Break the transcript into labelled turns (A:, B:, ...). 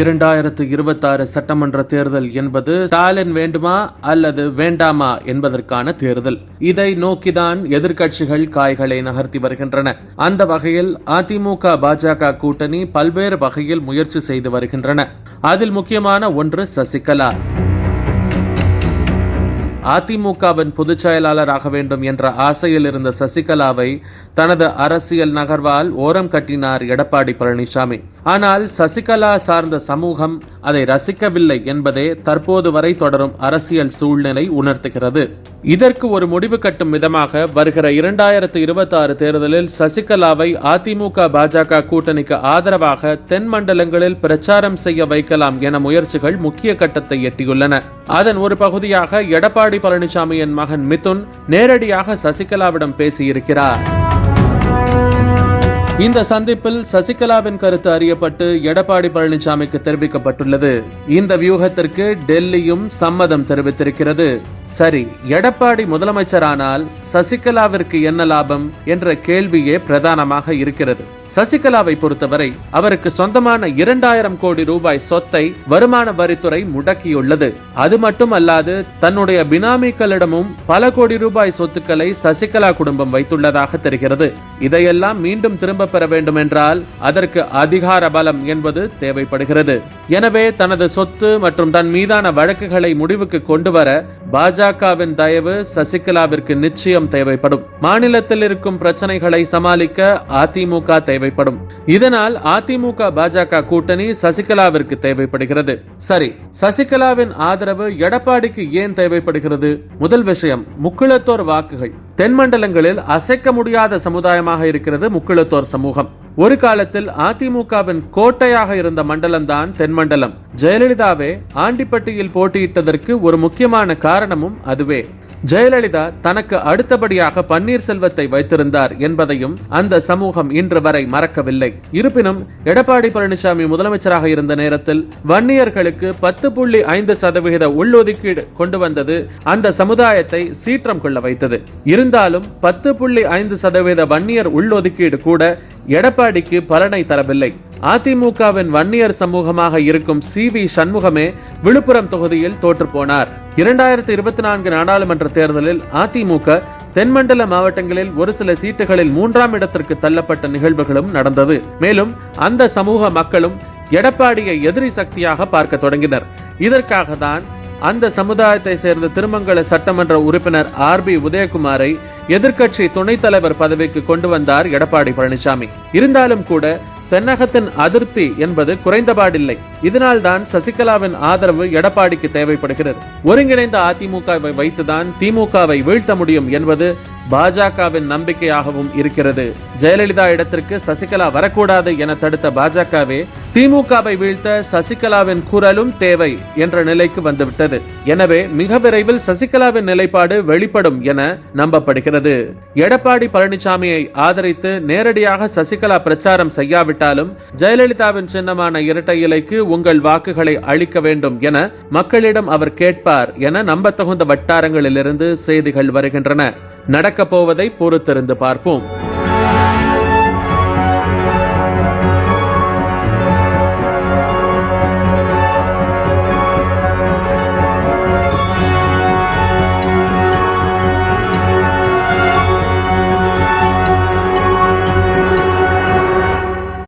A: இரண்டாயிரத்து இருபத்தாறு சட்டமன்ற தேர்தல் என்பது ஸ்டாலின் வேண்டுமா அல்லது வேண்டாமா என்பதற்கான தேர்தல். இதை நோக்கிதான் எதிர்க்கட்சிகள் காய்களை நகர்த்தி வருகின்றன. அந்த வகையில் அதிமுக பாஜக கூட்டணி பல்வேறு வகையில் முயற்சி செய்து வருகின்றன. அதில் முக்கியமான ஒன்று சசிகலா. அதிமுகவின் பொதுச் செயலாளராக வேண்டும் என்ற ஆசையில் இருந்த சசிகலாவை தனது அரசியல் நகர்வால் ஓரம் கட்டினார் எடப்பாடி பழனிசாமி. ஆனால் சசிகலா சார்ந்த சமூகம் அதை ரசிக்கவில்லை என்பதே தற்போது வரை தொடரும் அரசியல் சூழ்நிலை உணர்த்துகிறது. இதற்கு ஒரு முடிவு கட்டும் விதமாக வருகிற இரண்டாயிரத்து இருபத்தி ஆறு தேர்தலில் சசிகலாவை அதிமுக பாஜக கூட்டணிக்கு ஆதரவாக தென் மண்டலங்களில் பிரச்சாரம் செய்ய வைக்கலாம் என முயற்சிகள் முக்கிய கட்டத்தை எட்டியுள்ளன. அதன் ஒரு பகுதியாக எடப்பாடி பழனிசாமியின் மகன் மிதுன் நேரடியாக சசிகலாவிடம் பேசியிருக்கிறார். இந்த சந்திப்பில் சசிகலாவின் கருத்து அறியப்பட்டு எடப்பாடி பழனிசாமிக்கு தெரிவிக்கப்பட்டுள்ளது. இந்த வியூகத்திற்கு டெல்லியும் சம்மதம் தெரிவித்திருக்கிறது. சரி எடப்பாடி முதலமைச்சரானால் சசிகலாவிற்கு என்ன லாபம் என்ற கேள்வியே பிரதானமாக இருக்கிறது. சசிகலாவை பொறுத்தவரை அவருக்கு சொந்தமான இரண்டாயிரம் கோடி ரூபாய் சொத்தை வருமான வரித்துறை முடக்கியுள்ளது. அது மட்டுமல்லாது தன்னுடைய பினாமிகளிடமும் பல கோடி ரூபாய் சொத்துக்களை சசிகலா குடும்பம் வைத்துள்ளதாக தெரிகிறது. இதையெல்லாம் மீண்டும் திரும்ப பெற வேண்டும் என்றால் அதற்கு அதிகார பலம் என்பது தேவைப்படுகிறது. எனவே தனது சொத்து மற்றும் தன் மீதான வழக்குகளை முடிவுக்கு கொண்டு வர பாஜகவின் தயவு சசிகலாவிற்கு நிச்சயம் தேவைப்படும். மாநிலத்தில் இருக்கும் பிரச்சனைகளை சமாளிக்க அதிமுக தேவைப்படும். இதனால் அதிமுக பாஜக கூட்டணி சசிகலாவிற்கு தேவைப்படுகிறது. சரி சசிகலாவின் ஆதரவு எடப்பாடிக்கு ஏன் தேவைப்படுகிறது? முதல் விஷயம் முக்குளத்தோர் வாக்குகள். தென்மண்டலங்களில் அசைக்க முடியாத சமுதாயமாக இருக்கிறது முக்குளத்தோர் சமூகம். ஒரு காலத்தில் அதிமுகவின் கோட்டையாக இருந்த மண்டலம்தான் தென்மண்டலம் ஜெயலலிதாவே ஆண்டிப்பட்டியில் போட்டியிட்டதற்கு ஒரு முக்கியமான காரணமும் அதுவே. ஜெயலலிதா தனக்கு அடுத்தபடியாக பன்னீர்செல்வத்தை வைத்திருந்தார் என்பதையும் அந்த சமூகம் இன்று வரை மறக்கவில்லை. இருப்பினும் எடப்பாடி பழனிசாமி முதலமைச்சராக இருந்த நேரத்தில் வன்னியர்களுக்கு பத்து புள்ளி ஐந்து சதவிகித உள்ளொதுக்கீடு கொண்டு வந்தது அந்த சமுதாயத்தை சீற்றம் கொள்ள வைத்தது. இருந்தாலும் பத்து புள்ளி ஐந்து சதவீத வன்னியர் உள்ளொதுக்கீடு கூட எடப்பாடிக்கு பலனை தரவில்லை. அதிமுகவின் வன்னியர் சமூகமாக இருக்கும் சி வி சண்முகமே விழுப்புரம் தொகுதியில் தோற்று போனார். இரண்டாயிரத்தி இருபத்தி நான்கு நாடாளுமன்ற தேர்தலில் அதிமுக தென்மண்டல மாவட்டங்களில் ஒரு சில சீட்டுகளில் மூன்றாம் இடத்திற்கு தள்ளப்பட்ட நிகழ்வுகளும் நடந்தது. மேலும் அந்த சமூக மக்களும் எடப்பாடியை எதிரி சக்தியாக பார்க்க தொடங்கினர். இதற்காக தான் அந்த சமுதாயத்தை சேர்ந்த திருமங்கல சட்டமன்ற உறுப்பினர் ஆர் பி உதயகுமாரை எதிர்க்கட்சி துணைத் தலைவர் பதவிக்கு கொண்டு வந்தார் எடப்பாடி பழனிசாமி. இருந்தாலும் கூட தென்னகத்தின் அதிருப்தி என்பது குறைந்தபாடில்லை. இதனால் தான் சசிகலாவின் ஆதரவு எடப்பாடிக்கு தேவைப்படுகிறது. ஒருங்கிணைந்த அதிமுகவை வைத்துதான் திமுகவை வீழ்த்த முடியும் என்பது பாஜகவின் நம்பிக்கையாகவும் இருக்கிறது. ஜெயலலிதா இடத்திற்கு சசிகலா வரக்கூடாது என தடுத்த பாஜகவே திமுகவை வீழ்த்த சசிகலாவின் குரலும் தேவை என்ற நிலைக்கு வந்துவிட்டது. எனவே மிக விரைவில் சசிகலாவின் நிலைப்பாடு வெளிப்படும் என நம்பப்படுகிறது. எடப்பாடி பழனிசாமியை ஆதரித்து நேரடியாக சசிகலா பிரச்சாரம் செய்யாவிட்டாலும் ஜெயலலிதாவின் சின்னமான இரட்டை இலைக்கு உங்கள் வாக்குகளை அளிக்க வேண்டும் என மக்களிடம் அவர் கேட்பார் என நம்பத்தகுந்த வட்டாரங்களிலிருந்து செய்திகள் வருகின்றன. நடக்கப் போவதை பொறுத்திருந்து பார்ப்போம்.